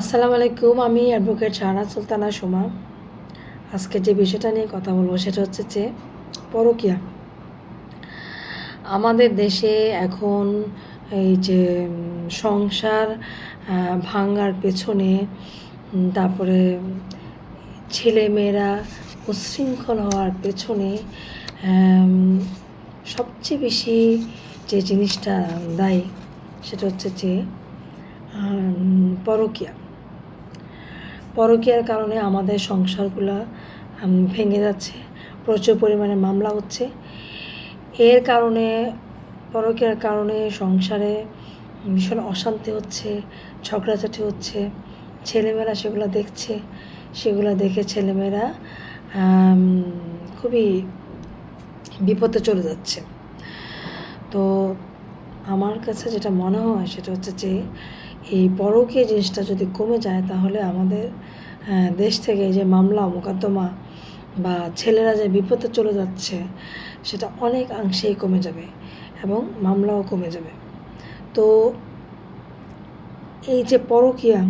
আসসালামু আলাইকুম, আমি অ্যাডভোকেট শাহানা সুলতানা সোমা। আজকে যে বিষয়টা নিয়ে কথা বলব সেটা হচ্ছে যে পরকিয়া। আমাদের দেশে এখন এই যে সংসার ভাঙার পেছনে তারপরে ছেলেমেয়েরা উচ্ছৃঙ্খল হওয়ার পেছনে সবচেয়ে বেশি যে জিনিসটা দায়ী সেটা হচ্ছে যে পরকীয়া। পরকীয়ার কারণে আমাদের সংসারগুলো ভেঙে যাচ্ছে। প্রচুর পরিমাণে মামলা হচ্ছে। এর কারণে, পরকীয়ার কারণে সংসারে ভীষণ অশান্তি হচ্ছে, ঝগড়াঝাটি হচ্ছে। ছেলেমেয়েরা সেগুলো দেখছে, সেগুলো দেখে ছেলেমেয়েরা খুবই বিপদে চলে যাচ্ছে। তো আমার কাছে যেটা মনে হয় সেটা হচ্ছে যে, এই পরকীয় জিনিসটা যদি কমে যায় তাহলে আমাদের দেশ থেকে যে মামলা, মোকদ্দমা বা ছেলেরা যে বিপদে চলে যাচ্ছে, সেটা অনেক অংশেই কমে যাবে এবং মামলাও কমে যাবে। তো এই যে পরকীয়া,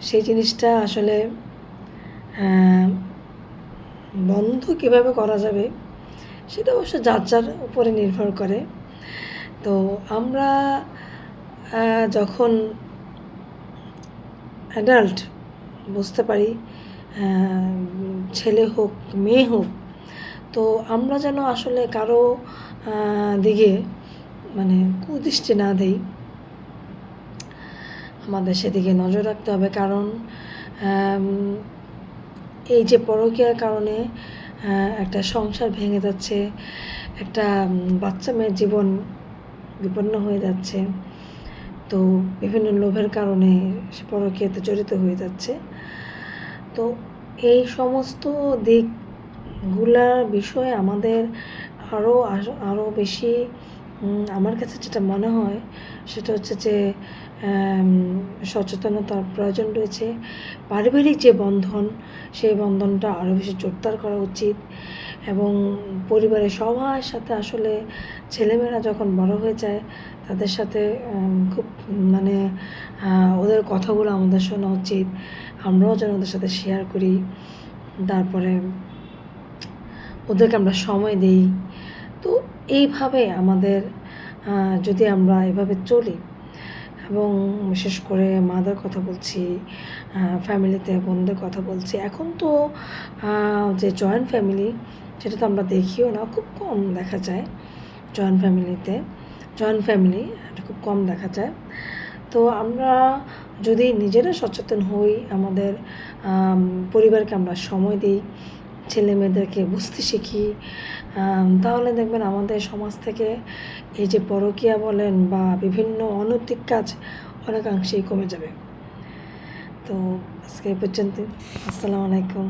সেই জিনিসটা আসলে বন্ধ কীভাবে করা যাবে, সেটা অবশ্য যার যার উপরে নির্ভর করে। তো আমরা যখন অ্যাডাল্ট বুঝতে পারি ছেলে হোক, মেয়ে হোক, তো আমরা যেন আসলে কারও দিকে মানে কুদৃষ্টি না দেই, আমাদের সেদিকে নজর রাখতে হবে। কারণ এই যে পরকীয়ার কারণে একটা সংসার ভেঙে যাচ্ছে, একটা বাচ্চা মেয়ের জীবন বিপন্ন হয়ে যাচ্ছে। তো বিভিন্ন লোভের কারণে সে পরকীয়াতে জড়িত হয়ে যাচ্ছে। তো এই সমস্ত দিকগুলার বিষয়ে আমাদের আরও আরও বেশি আমার কাছে যেটা মনে হয়, সেটা হচ্ছে যে সচেতনতার প্রয়োজন রয়েছে। পারিবারিক যে বন্ধন, সেই বন্ধনটা আরও বেশি জোরদার করা উচিত এবং পরিবারের সবার সাথে আসলে ছেলেমেয়েরা যখন বড় হয়ে যায়, তাদের সাথে খুব মানে ওদের কথাগুলো আমাদের শোনা উচিত। আমরাও যেন ওদের সাথে শেয়ার করি। তারপরে ওদেরকে আমরা সময় দিই। তো এইভাবে আমাদের যদি আমরা এভাবে চলি এবং বিশেষ করে মাদের কথা বলছি ফ্যামিলিতে বোনদের কথা বলছি, এখন তো যে জয়েন্ট ফ্যামিলি সেটা তো আমরা দেখিও না, খুব কম দেখা যায় জয়েন্ট ফ্যামিলিতে জয়েন্ট ফ্যামিলি এটা খুব কম দেখা যায়। তো আমরা যদি নিজেরা সচেতন হই, আমাদের পরিবারকে আমরা সময় দিই ছেলে মেয়েদেরকে বুঝতে শিখি। তাহলে দেখবেন আমাদের সমাজ থেকে এই যে পরকিয়া বলেন বা বিভিন্ন অনৈতিক কাজ অনেকাংশেই কমে যাবে। তো আজকে পর্যন্ত আসসালামু আলাইকুম।